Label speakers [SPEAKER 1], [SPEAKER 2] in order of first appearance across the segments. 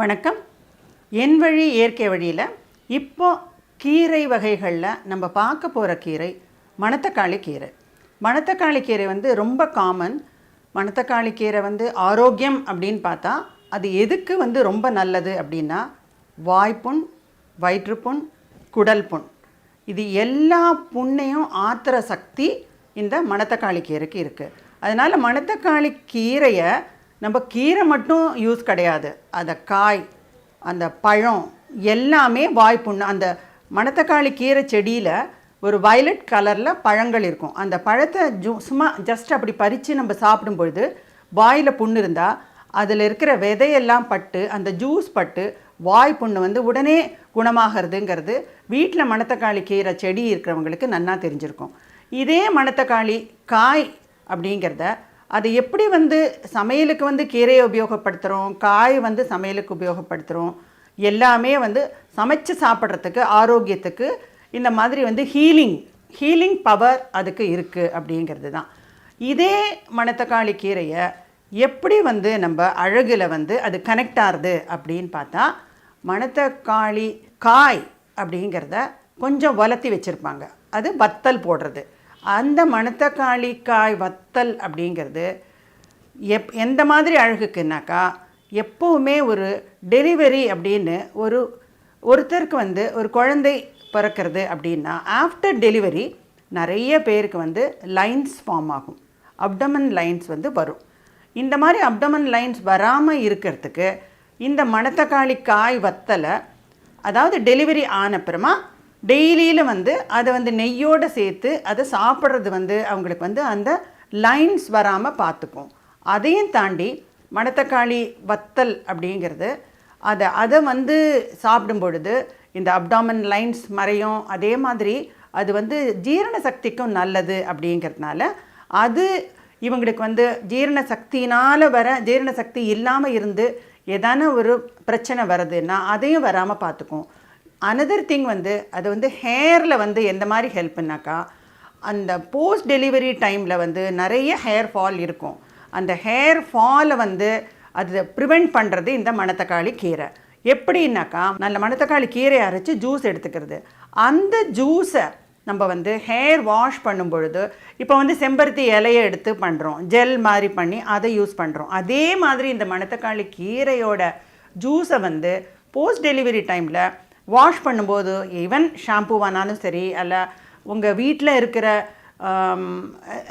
[SPEAKER 1] வணக்கம். என் வழி இயற்கை வழியில் இப்போ கீரை வகைகளில் நம்ம பார்க்க போகிற கீரை மணத்தக்காளி கீரை. மணத்தக்காளி கீரை வந்து ரொம்ப காமன் மணத்தக்காளி கீரை வந்து ஆரோக்கியம் அப்படின்னு பார்த்தா அது எதுக்கு வந்து ரொம்ப நல்லது அப்படின்னா வாய்ப்புண் வயிற்றுப்புண் குடல் புண் இது எல்லா புண்ணையும் ஆத்துற சக்தி இந்த மணத்தக்காளி கீரைக்கு இருக்குது அதனால் மணத்தக்காளி கீரையை நம்ம கீரை மட்டும் யூஸ் கிடையாது. அந்த காய் அந்த பழம் எல்லாமே வாய்ப்புண்ணு அந்த மணத்தக்காளி கீரை செடியில் ஒரு வயலட் கலரில் பழங்கள் இருக்கும். அந்த பழத்தை ஜூ சும்மா ஜஸ்ட் அப்படி பறித்து நம்ம சாப்பிடும்பொழுது வாயில் புண்ணு இருந்தால் அதில் இருக்கிற விதையெல்லாம் பட்டு அந்த ஜூஸ் பட்டு வாய் புண்ணு வந்து உடனே குணமாகிறதுங்கிறது வீட்டில் மணத்தக்காளி கீரை செடி இருக்கிறவங்களுக்கு நன்னா தெரிஞ்சிருக்கும். இதே மணத்தக்காளி காய் அப்படிங்கிறத அது எப்படி வந்து சமையலுக்கு வந்து கீரையை உபயோகப்படுத்துகிறோம் காய் வந்து சமையலுக்கு உபயோகப்படுத்துகிறோம் எல்லாமே வந்து சமைச்சு சாப்பிட்றதுக்கு ஆரோக்கியத்துக்கு இந்த மாதிரி வந்து ஹீலிங் ஹீலிங் பவர் அதுக்கு இருக்குது அப்படிங்கிறது தான். இதே மணத்தக்காளி கீரையை எப்படி வந்து நம்ம அழகில் வந்து அது கனெக்ட் ஆகுது அப்படின்னு பார்த்தா மணத்தக்காளி காய் அப்படிங்கிறத கொஞ்சம் வளர்த்தி வச்சுருப்பாங்க. அது வத்தல் போடுறது. அந்த மணத்தக்காளி காய் வத்தல் அப்படிங்கிறது எப் எந்த மாதிரி அழகுக்குனாக்கா எப்போவுமே ஒரு டெலிவரி அப்படின்னு ஒரு ஒருத்தருக்கு வந்து ஒரு குழந்தை பிறக்கிறது அப்படின்னா ஆஃப்டர் டெலிவரி நிறைய பேருக்கு வந்து லைன்ஸ் ஃபார்ம் ஆகும். அப்டமன் லைன்ஸ் வந்து வரும். இந்த மாதிரி அப்டமன் லைன்ஸ் வராமல் இருக்கிறதுக்கு இந்த மணத்தக்காளி காய் வத்தலை அதாவது டெலிவரி ஆன அப்புறமா டெய்லியில் வந்து அதை வந்து நெய்யோடு சேர்த்து அதை சாப்பிட்றது வந்து அவங்களுக்கு வந்து அந்த லைன்ஸ் வராமல் பார்த்துக்கும். அதையும் தாண்டி மணத்தக்காளி வத்தல் அப்படிங்கிறது அதை அதை வந்து சாப்பிடும் பொழுது இந்த அப்டாமன் லைன்ஸ் மறையும். அதே மாதிரி அது வந்து ஜீரண சக்திக்கும் நல்லது அப்படிங்கிறதுனால அது இவங்களுக்கு வந்து ஜீரண சக்தினால் வர ஜீரண சக்தி இல்லாமல் இருந்து எதான ஒரு பிரச்சனை வருதுன்னா அதையும் வராமல் பார்த்துக்கும். அனதர் திங் வந்து அது வந்து ஹேரில் வந்து எந்த மாதிரி ஹெல்ப்புனாக்கா அந்த போஸ்ட் டெலிவரி டைமில் வந்து நிறைய ஹேர் ஃபால் இருக்கும். அந்த ஹேர் ஃபாலை வந்து அது ப்ரிவெண்ட் பண்ணுறது இந்த மணத்தக்காளி கீரை. எப்படின்னாக்கா நல்ல மணத்தக்காளி கீரையை அரைச்சி ஜூஸ் எடுத்துக்கிறது. அந்த ஜூஸை நம்ம வந்து ஹேர் வாஷ் பண்ணும் பொழுது இப்போ வந்து செம்பருத்தி இலையை எடுத்து பண்ணுறோம் ஜெல் மாதிரி பண்ணி அதை யூஸ் பண்ணுறோம் அதே மாதிரி இந்த மணத்தக்காளி கீரையோட ஜூஸை வந்து போஸ்ட் டெலிவரி டைமில் வாஷ் பண்ணும்போது ஈவன் ஷாம்பூவானாலும் சரி அல்ல உங்கள் வீட்டில் இருக்கிற um,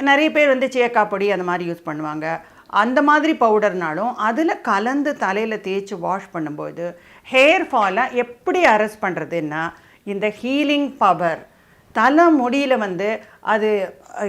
[SPEAKER 1] நிறைய பேர் வந்து சேக்கா பொடி அந்த மாதிரி யூஸ் பண்ணுவாங்க. அந்த மாதிரி பவுடர்னாலும் அதில் கலந்து தலையில் தேய்ச்சி வாஷ் பண்ணும்போது ஹேர் ஃபாலை எப்படி அரெஸ்ட் பண்ணுறதுன்னா இந்த ஹீலிங் பவர் தலை முடியில் வந்து அது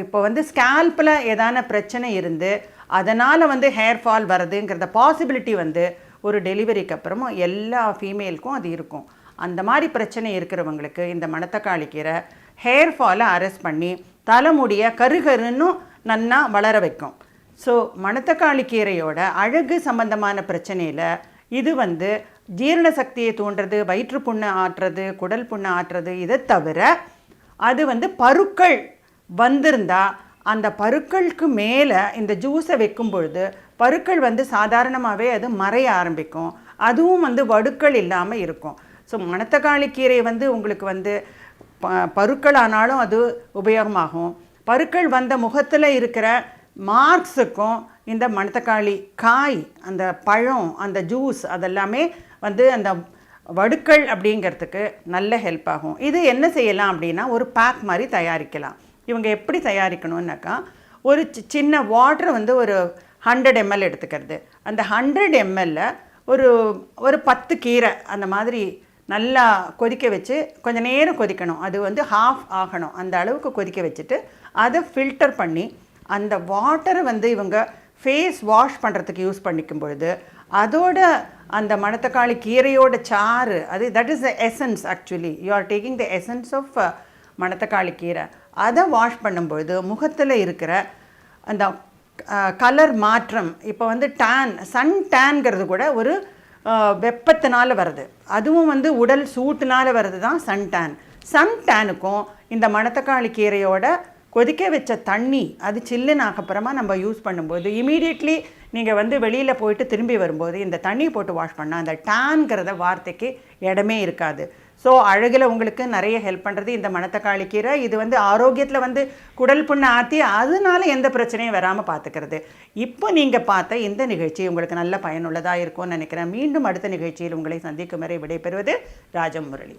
[SPEAKER 1] இப்போ வந்து ஸ்கேல்பில் ஏதான பிரச்சனை இருந்து அதனால் வந்து ஹேர் ஃபால் வருதுங்கிறத பாசிபிலிட்டி வந்து ஒரு டெலிவரிக்கு அப்புறமும் எல்லா ஃபீமேலுக்கும் அது இருக்கும். அந்த மாதிரி பிரச்சனை இருக்கிறவங்களுக்கு இந்த மணத்தக்காளி கீரை ஹேர் ஃபாலை அரெஸ்ட் பண்ணி தலைமுடியை கருகருன்னு நன்னா வளர வைக்கும். ஸோ மணத்தக்காளி கீரையோட அழகு சம்பந்தமான பிரச்சனையில் இது வந்து ஜீரண சக்தியை தூண்டுறது வயிற்றுப்புண்ணை ஆற்றுறது குடல் புண்ணை ஆற்றுறது இதை தவிர அது வந்து பருக்கள் வந்திருந்தால் அந்த பருக்களுக்கு மேலே இந்த ஜூஸை வைக்கும் பொழுது பருக்கள் வந்து சாதாரணமாகவே அது மறைய ஆரம்பிக்கும். அதுவும் வந்து வடுக்கள் இல்லாமல் இருக்கும். ஸோ மணத்தக்காளி கீரை வந்து உங்களுக்கு வந்து ப பருக்கள் ஆனாலும் அது உபயோகமாகும். பருக்கள் வந்த முகத்தில் இருக்கிற மார்க்ஸுக்கும் இந்த மணத்தக்காளி காய் அந்த பழம் அந்த ஜூஸ் அதெல்லாமே வந்து அந்த வடுக்கள் அப்படிங்கிறதுக்கு நல்ல ஹெல்ப் ஆகும். இது என்ன செய்யலாம் அப்படின்னா ஒரு பேக் மாதிரி தயாரிக்கலாம். இவங்க எப்படி தயாரிக்கணும்னாக்கா ஒரு சி- சின்ன வாட்டர் வந்து ஒரு ஹண்ட்ரட் எம்எல் எடுத்துக்கிறது. அந்த ஹண்ட்ரட் எம்எல்ல ஒரு ஒரு பத்து கீரை அந்த மாதிரி நல்லா கொதிக்க வச்சு கொஞ்சம் நேரம் கொதிக்கணும். அது வந்து ஹாஃப் ஆகணும். அந்த அளவுக்கு கொதிக்க வச்சுட்டு அதை ஃபில்டர் பண்ணி அந்த வாட்டரை வந்து இவங்க ஃபேஸ் வாஷ் பண்ணுறதுக்கு யூஸ் பண்ணிக்கும் பொழுது அதோட அந்த மணத்தக்காளி கீரையோட சாறு அது that is the essence actually you are taking the essence of மணத்தக்காளி கீரை. அதை வாஷ் பண்ணும்பொழுது முகத்தில் இருக்கிற அந்த uh, கலர் மாற்றம் இப்போ வந்து டேன் சன் டேன்கிறது கூட ஒரு வெப்பத்தினால வருது. அதுவும் வந்து உடல் சூட்டுனால வருது தான் சன் டேன் சன் டேனுக்கும் இந்த மணத்தக்காளி கீரையோட கொதிக்க வச்ச தண்ணி அது சில்லுன்னு அப்புறமா நம்ம யூஸ் பண்ணும்போது இமீடியட்லி நீங்கள் வந்து வெளியில் போயிட்டு திரும்பி வரும்போது இந்த தண்ணி போட்டு வாஷ் பண்ணால் அந்த டேன்கிறத வார்த்தைக்கு இடமே இருக்காது. ஸோ அழகில் உங்களுக்கு நிறைய ஹெல்ப் பண்ணுறது இந்த மணத்தக்காளி கீரை. இது வந்து ஆரோக்கியத்தில் வந்து குடல் புண்ணை ஆற்றி அதனால எந்த பிரச்சனையும் வராமல் பார்த்துக்கிறது இப்போ நீங்கள் பார்த்த இந்த நிகழ்ச்சி உங்களுக்கு நல்ல பயனுள்ளதாக இருக்கும்னு நினைக்கிறேன். மீண்டும் அடுத்த நிகழ்ச்சியில் உங்களை சந்திக்கும் வரை விடைபெறுவது ராஜமுரளி.